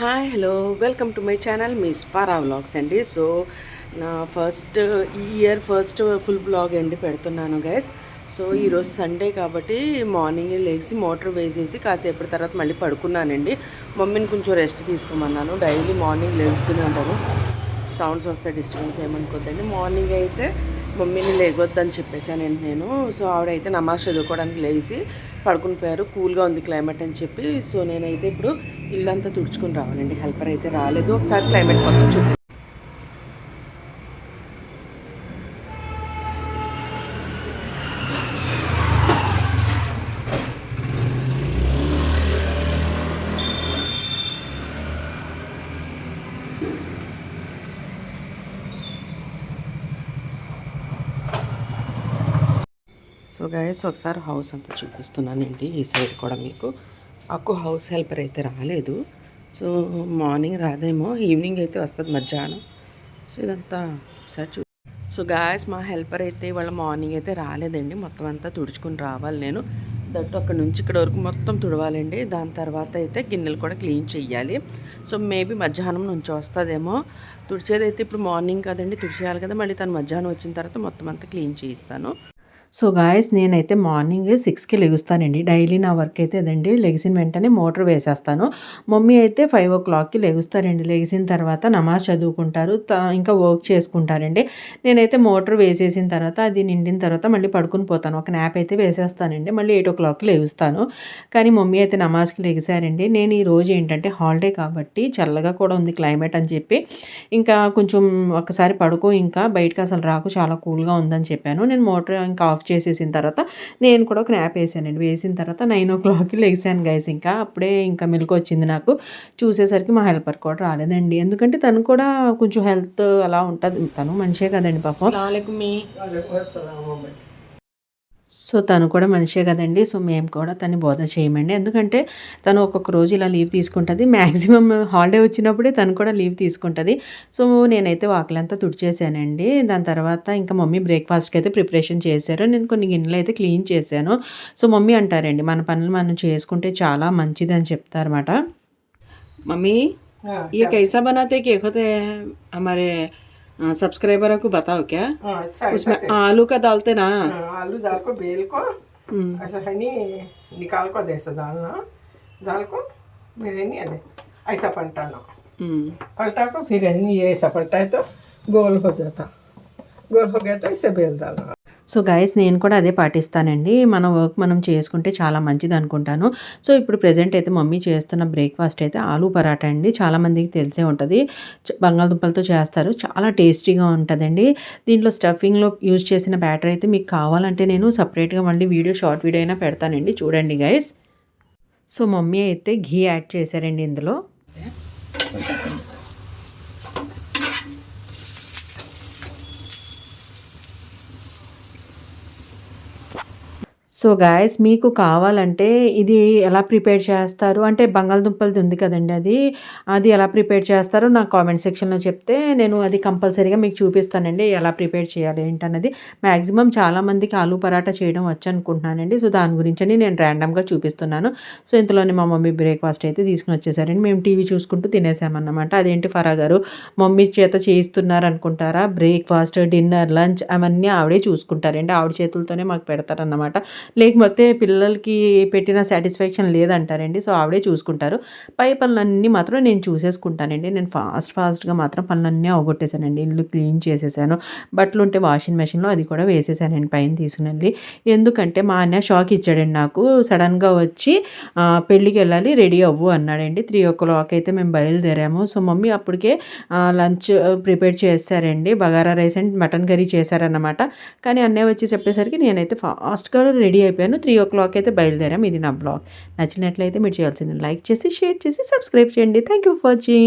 Hi hello welcome to my channel మీ స్పారా vlogs అండి so నా ఫస్ట్ ఈ ఇయర్ ఫస్ట్ ఫుల్ బ్లాగ్ అండి పెడుతున్నాను గైస్ సో ఈరోజు సండే కాబట్టి మార్నింగ్ లేచి మోటార్ వేసేసి కాసేపటి తర్వాత మళ్ళీ పడుకున్నానండి. మమ్మీని కొంచెం రెస్ట్ తీసుకోమన్నాను. డైలీ మార్నింగ్ లేస్తూనే ఉంటాను. సౌండ్స్ వస్తే డిస్టర్బెన్స్ ఏమనుకోద్దండి. మార్నింగ్ అయితే మమ్మీని లేగొద్దని చెప్పేసానండి నేను. సో ఆవిడైతే నమాజ్ చదువుకోవడానికి లేచి పడుకుని పోయారు. కూల్గా ఉంది క్లైమేట్ అని చెప్పి. సో నేనైతే ఇప్పుడు ఇల్లంతా తుడుచుకుని రావాలండి. హెల్పర్ అయితే రాలేదు. ఒకసారి క్లైమేట్ మొత్తం చూపి సో గైస్ ఒకసారి హౌస్ అంతా చూపిస్తున్నానండి ఈ సైడ్ కూడా మీకు. అక్కు హౌస్ హెల్పర్ అయితే రాలేదు. సో మార్నింగ్ రాదేమో ఈవినింగ్ అయితే వస్తుంది మధ్యాహ్నం. సో ఇదంతా ఒకసారి చూ సో గాయస్ మా హెల్పర్ అయితే ఇవాళ మార్నింగ్ అయితే రాలేదండి. మొత్తం అంతా తుడుచుకుని రావాలి నేను. దట్టు అక్కడ నుంచి ఇక్కడ వరకు మొత్తం తుడవాలండి. దాని తర్వాత అయితే గిన్నెలు కూడా క్లీన్ చేయాలి సో మేబీ మధ్యాహ్నం నుంచి వస్తుందేమో. తుడిచేది అయితే ఇప్పుడు మార్నింగ్ కదండి తుడిచేయాలి కదా. మళ్ళీ తను మధ్యాహ్నం వచ్చిన తర్వాత మొత్తం అంతా క్లీన్ చేయిస్తాను. సో గాయస్ నేనైతే మార్నింగ్ సిక్స్కి లెగుస్తానండి. డైలీ నా వర్క్ అయితే అదండి. లెగిసిన వెంటనే మోటార్ వేసేస్తాను. మమ్మీ అయితే ఫైవ్ ఓ క్లాక్కి లెగుస్తారండి. లెగిసిన తర్వాత నమాజ్ చదువుకుంటారు. ఇంకా వర్క్ చేసుకుంటారండి. నేనైతే మోటార్ వేసేసిన తర్వాత అది నిండిన తర్వాత మళ్ళీ పడుకుని పోతాను. ఒక న్యాప్ అయితే వేసేస్తానండి. మళ్ళీ ఎయిట్ ఓ క్లాక్కి లెగుస్తాను. కానీ మమ్మీ అయితే నమాజ్కి లెగిసారండి. నేను ఈ రోజు ఏంటంటే హాలిడే కాబట్టి చల్లగా కూడా ఉంది క్లైమేట్ అని చెప్పి. ఇంకా కొంచెం ఒకసారి పడుకో ఇంకా బయటకు అసలు రాకు చాలా కూల్గా ఉందని చెప్పాను. నేను మోటార్ ఇంకా ఆఫ్ చేసేసిన తర్వాత నేను కూడా ఒక యాప్ వేసానండి. వేసిన తర్వాత నైన్ ఓ క్లాక్కి లేసాను గైస్ ఇంకా అప్పుడే ఇంకా మెలకు వచ్చింది నాకు. చూసేసరికి మా హెల్పర్ కూడా రాలేదండి. ఎందుకంటే తను కూడా కొంచెం హెల్త్ అలా ఉంటుంది. తను మనిషే కదండి పాపం. సో తను కూడా మనిషే కదండి సో మేము కూడా తను బోధ చేయమండి ఎందుకంటే తను ఒక్కొక్క రోజు ఇలా లీవ్ తీసుకుంటుంది మ్యాక్సిమం హాలిడే వచ్చినప్పుడే తను కూడా లీవ్ తీసుకుంటుంది సో నేనైతే వాకిలంతా తుడిచేసానండి దాని తర్వాత ఇంకా మమ్మీ బ్రేక్ఫాస్ట్కి అయితే ప్రిపరేషన్ చేశారు నేను కొన్ని గిన్నెలు అయితే క్లీన్ చేశాను సో మమ్మీ అంటారండి మన పనులు మనం చేసుకుంటే చాలా మంచిది అని చెప్తారన్నమాట మమ్మీ ये कैसा बनाते केक होते हैं हमारे सब्सक्राइबरों को बताओ क्या? हाँ, अच्छा उसमें आलू का डालते ना। हाँ, आलू डाल को बेल को ऐसा है नहीं निकाल को जैसा डालना। दाल को मेरे है नहीं अरे ऐसा पलटाना। हम्म, पलटा को फिर है नहीं ये ऐसा पलटा है तो गोल हो जाता। गोल हो गया तो ऐसे बेल डालना। సో గైస్ నేను కూడా అదే పాటిస్తానండి. మన వర్క్ మనం చేసుకుంటే చాలా మంచిది అనుకుంటాను. సో ఇప్పుడు ప్రజెంట్ అయితే మమ్మీ చేస్తున్న బ్రేక్ఫాస్ట్ అయితే ఆలూ పరాటా అండి. చాలామందికి తెలిసే ఉంటుంది. బంగాళదుంపలతో చేస్తారు. చాలా టేస్టీగా ఉంటుందండి. దీంట్లో స్టఫింగ్లో యూజ్ చేసిన బ్యాటర్ అయితే మీకు కావాలంటే నేను సపరేట్గా మళ్ళీ వీడియో షార్ట్ వీడియో అయినా పెడతానండి. చూడండి గైస్ సో మమ్మీ అయితే ఘీ యాడ్ చేశారండి ఇందులో. సో గాయస్ మీకు కావాలంటే ఇది ఎలా ప్రిపేర్ చేస్తారు? అంటే బంగాళదుంపలది ఉంది కదండి అది. అది ఎలా ప్రిపేర్ చేస్తారో నాకు కామెంట్ సెక్షన్లో చెప్తే నేను అది కంపల్సరీగా మీకు చూపిస్తానండి. ఎలా ప్రిపేర్ చేయాలి ఏంటన్నది. మ్యాక్సిమం చాలామందికి ఆలూ పరాటా చేయడం వచ్చు అనుకుంటున్నానండి సో దాని గురించి నేను ర్యాండమ్గా చూపిస్తున్నాను. సో ఇంతలోనే మా మమ్మీ బ్రేక్ఫాస్ట్ అయితే తీసుకుని వచ్చేసారండి. మేము టీవీ చూసుకుంటూ తినేసామన్నమాట. అదేంటి ఫరా గారు? మమ్మీ చేత చేయిస్తున్నారు అనుకుంటారా బ్రేక్ఫాస్ట్ డిన్నర్ లంచ్ అవన్నీ ఆవిడే చూసుకుంటారండి. ఆవిడ చేతులతోనే మాకు పెడతారన్నమాట. లేకపోతే పిల్లలకి పెట్టిన సాటిస్ఫాక్షన్ లేదంటారండి. సో ఆవిడే చూసుకుంటారు. పై పనులన్నీ మాత్రం నేను చూసేసుకుంటానండి. నేను ఫాస్ట్ ఫాస్ట్గా మాత్రం పనులన్నీ అవగొట్టేశానండి. ఇల్లు క్లీన్ చేసేసాను. బట్టలు ఉంటే వాషింగ్ మెషిన్లో అది కూడా వేసేసానండి పైన తీసుకుని వెళ్ళి ఎందుకంటే మా అన్న షాక్ ఇచ్చాడండి నాకు. సడన్గా వచ్చి పెళ్ళికి వెళ్ళాలి రెడీ అవ్వు అన్నాడండి. త్రీ ఓ క్లాక్ అయితే మేము బయలుదేరాము. సో మమ్మీ అప్పటికే లంచ్ ప్రిపేర్ చేశారండి. Bagara rice and mutton curry చేశారన్నమాట. కానీ అన్నయ్య వచ్చి చెప్పేసరికి నేనైతే ఫాస్ట్గా రెడీ రెడీ అయిపోయాను. త్రీ ఓ క్లాక్ అయితే బయలుదేరాం. ఇది నా బ్లాగ్. నచ్చినట్లయితే మీరు చేయాల్సింది లైక్ చేసి షేర్ చేసి సబ్స్క్రైబ్ చేయండి. Thank you for watching.